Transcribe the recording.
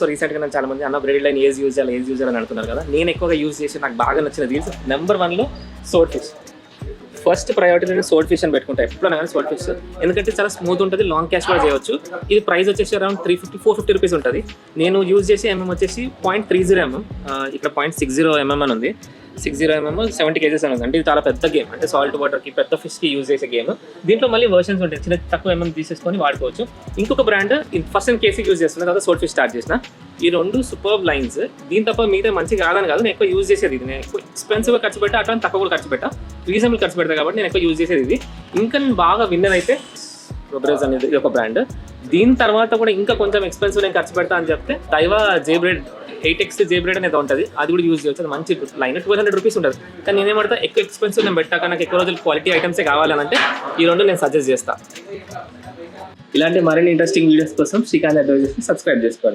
So రీసెంట్గా నేను చాలా మంది అన్న బ్రెడ్ లైన్ ఏజ్ యూజ్ చేయాలి ఏజ్ యూజ్ చేయాలని అనుకున్నారు కదా. నేను ఎక్కువగా యూజ్ చేసి నాకు బాగా నచ్చిన రీల్స్ నెంబర్ వన్లో సోట్ ఫిష్ ఫస్ట్ ప్రయారిటీ నేను సోడ్ ఫిష్ అని పెట్టుకుంటా. ఎప్పుడైనా కానీ సోడ్ ఫిష్ ఎందుకంటే చాలా స్మూత్ ఉంటుంది లాంగ్ క్యాష్ కూడా చేయవచ్చు ఇది ప్రైస్ వచ్చేసి around three fifty four fifty rupees ఉంటుంది. నేను యూజ్ చేసే ఎంఎం వచ్చేసి పాయింట్ త్రీ జీరో ఎంఎం ఇక్కడ పాయింట్ సిక్స్ జీరో ఎంఎం అని ఉంది. Six zero mm seventy kgs అని అంటే ఇది చాలా పెద్ద గేమ్. అంటే సాల్ట్ వాటర్కి పెద్ద ఫిష్కి యూజ్ చేసే గేమ్. దీంట్లో మళ్ళీ వర్షన్స్ ఉంటాయి. చిన్న తక్కువ ఎంఎం తీసేసుకొని వాడుకోవచ్చు. ఇంకొక బ్రాండ్ ఫస్ట్ నేను కేసీ యూజ్ చేస్తున్నా కదా సోల్ట్ ఫిష్ స్టార్ట్ చేసిన. ఈ రెండు సూపర్ లైన్స్ దీని తప్ప మిగతా మంచి కాదని కాదు. నేను ఎక్కువ యూజ్ చేసేది ఇది. నేను ఎక్కువ ఎక్స్పెన్సివ్గా ఖర్చు పెట్టా అట్లా తక్కువ కూడా ఖర్చు పెట్టా. రీజనబుల్ ఖర్చు పెడతా కాబట్టి నేను ఎక్కువ యూజ్ చేసేది ఇది. ఇంకా నేను బాగా విన్నర్ అయితే రొబ్రెజ్ అనేది ఇది ఒక బ్రాండ్ దీని తర్వాత కూడా ఇంకా కొంచెం ఎక్స్పెన్సివ్ నేను ఖర్చు పెడతా అని చెప్తే దైవా జేబ్రెడ్ ఎయిట్ ఎక్స్ జేబ్రెడ్ అనేది ఉంటుంది. అది కూడా యూజ్ చేయొచ్చు. అది మంచి లైన్ ట్వెల్వ్ హండ్రెడ్ రూపీస్ ఉంటుంది. కానీ నేనేం పడతా ఎక్కువ ఎక్స్పెన్సివ్ నేను పెట్టాక నాకు ఎక్కువ రోజులు క్వాలిటీ ఐటమ్సే కావాలని అంటే ఈ రెండు నేను సజెస్ట్ చేస్తాను ఇలాంటి మరిన్ని ఇంట్రెస్టింగ్ వీడియోస్ కోసం శ్రీకాంత్ అడ్వైజర్స్ని సబ్స్క్రైబ్ చేసుకోండి.